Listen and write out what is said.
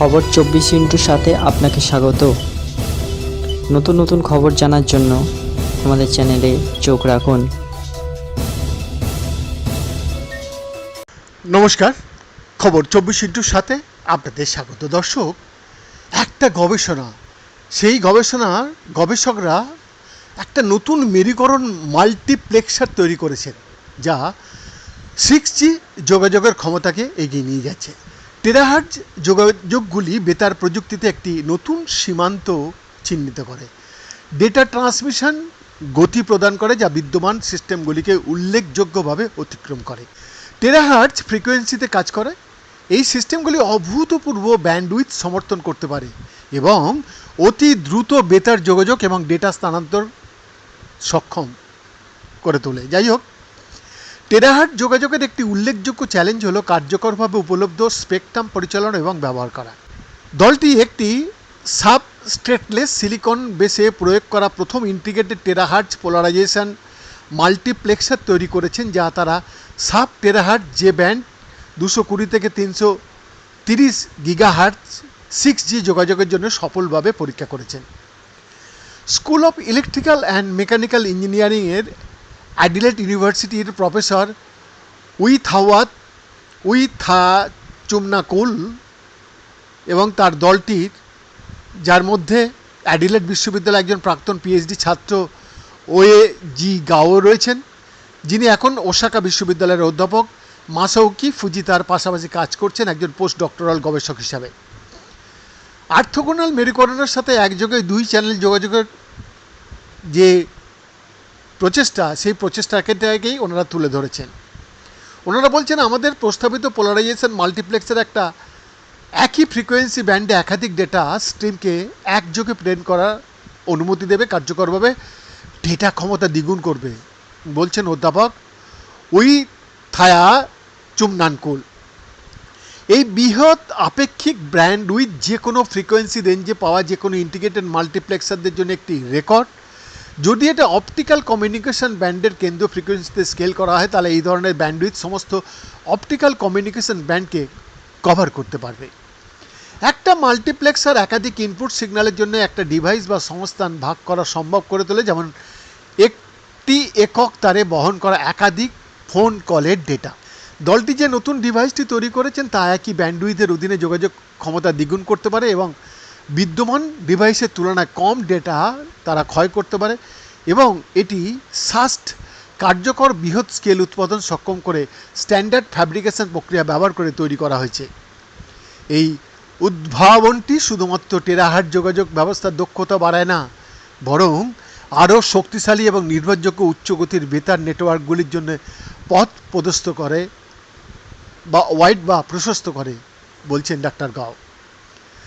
খবর চব্বিশ ইন্টুর সাথে আপনাকে স্বাগত। নতুন নতুন খবর জানার জন্য আমাদের চ্যানেলে চোখ রাখুন। নমস্কার, খবর চব্বিশ ইন্টুর সাথে আপনাদের স্বাগত। দর্শক, একটা গবেষণা, সেই গবেষণার গবেষকরা একটা নতুন মেরুকরণ মাল্টিপ্লেক্সার তৈরি করেছেন, যা সিক্স জি যোগাযোগের ক্ষমতাকে এগিয়ে নিয়ে যাচ্ছে। টেরাহার্জ যোগাযোগগুলি বেতার প্রযুক্তিতে একটি নতুন সীমান্ত চিহ্নিত করে। ডেটা ট্রান্সমিশন গতি প্রদান করে যা বিদ্যমান সিস্টেমগুলিকে উল্লেখযোগ্যভাবে অতিক্রম করে। টেরাহার্জ ফ্রিকোয়েন্সিতে কাজ করে। এই সিস্টেমগুলি অভূতপূর্ব ব্যান্ডউইথ সমর্থন করতে পারে এবং অতি দ্রুত বেতার যোগাযোগ এবং ডেটা স্থানান্তর সক্ষম করে তোলে। যাই হোক টেরাহার্ট যোগাযোগের একটি উল্লেখযোগ্য চ্যালেঞ্জ হলো কার্যকরভাবে উপলব্ধ স্পেকট্রাম পরিচালনা এবং ব্যবহার করা। দলটি একটি সাব স্ট্রেটলেস সিলিকন বেসে প্রয়োগ করা প্রথম ইন্টিগ্রেটেড টেরাহার্জ পোলারাইজেশন মাল্টিপ্লেক্সার তৈরি করেছেন, যা তারা সাব টেরাহার্ট যে ব্যান্ড দুশো কুড়ি থেকে তিনশো তিরিশ গিগাহার্ট সিক্স জি যোগাযোগের জন্য সফলভাবে পরীক্ষা করেছেন। School of electrical and mechanical ইঞ্জিনিয়ারিংয়ের অ্যাডিলেট ইউনিভার্সিটির প্রফেসর উইথাওয়াত, উইথা চুমনাকুল এবং তার দলটির, যার মধ্যে অ্যাডিলেট বিশ্ববিদ্যালয়ের একজন প্রাক্তন পিএইচডি ছাত্র ওয়ে জি গাও রয়েছেন, যিনি এখন ওসাকা বিশ্ববিদ্যালয়ের অধ্যাপক। মাসাউকি ফুজি তার পাশাপাশি কাজ করছেন একজন পোস্ট ডক্টরাল গবেষক হিসাবে। আর্থগোনাল মেরুকরণের সাথে একযোগে দুই চ্যানেল যোগাযোগের যে প্রচেষ্টা, সেই প্রচেষ্টাকেই ওনারা তুলে ধরেছেন। ওনারা বলছেন, আমাদের প্রস্তাবিত পোলারাইজেশন মাল্টিপ্লেক্সের একটা একই ফ্রিকোয়েন্সি ব্যান্ডে একাধিক ডেটা স্ট্রিমকে একযোগে প্রেরণ করার অনুমতি দেবে, কার্যকরভাবে ডেটা ক্ষমতা দ্বিগুণ করবে। বলছেন অধ্যাপক উই থায়া চুমনানকুল এই বৃহৎ আপেক্ষিক ব্র্যান্ড উইথ যে কোনো ফ্রিকোয়েন্সি রেঞ্জে পাওয়া যে কোনো ইন্টিগ্রেটেড মাল্টিপ্লেক্সারদের জন্য একটি রেকর্ড যদি এটা অপটিক্যাল কমিউনিকেশন ব্যান্ডের কেন্দ্রীয় ফ্রিকোয়েন্সিতে স্কেল করা হয়, তাহলে এই ধরনের ব্যান্ডউইথ সমস্ত অপটিক্যাল কমিউনিকেশন ব্যান্ডকে কভার করতে পারবে। একটা মাল্টিপ্লেক্সার একাধিক ইনপুট সিগন্যালের জন্য একটা ডিভাইস বা সংস্থান ভাগ করা সম্ভব করে তোলে, যেমন একটি একক তারে বহন করা একাধিক ফোন কলের ডেটা দলটি যে নতুন ডিভাইসটি তৈরি করেছেন, তা একই ব্যান্ডউইথের অধীনে যোগাযোগ ক্ষমতা দ্বিগুণ করতে পারে এবং বিদ্যমান ডিভাইসের তুলনায় কম ডেটা তারা ক্ষয় করতে পারে এবং এটি সাস্ট কার্যকর বৃহৎ স্কেল উৎপাদন সক্ষম করে স্ট্যান্ডার্ড ফ্যাব্রিকেশন প্রক্রিয়া ব্যবহার করে তৈরি করা হয়েছে। এই উদ্ভাবনটি শুধুমাত্র টেরাহার্ট যোগাযোগ ব্যবস্থার দক্ষতা বাড়ায় না, বরং আরও শক্তিশালী এবং নির্ভরযোগ্য উচ্চগতির বেতার নেটওয়ার্কগুলির জন্য পথ প্রদস্ত করে বা ওয়াইড বা প্রশস্ত করে, বলছেন ডাক্তার গাও।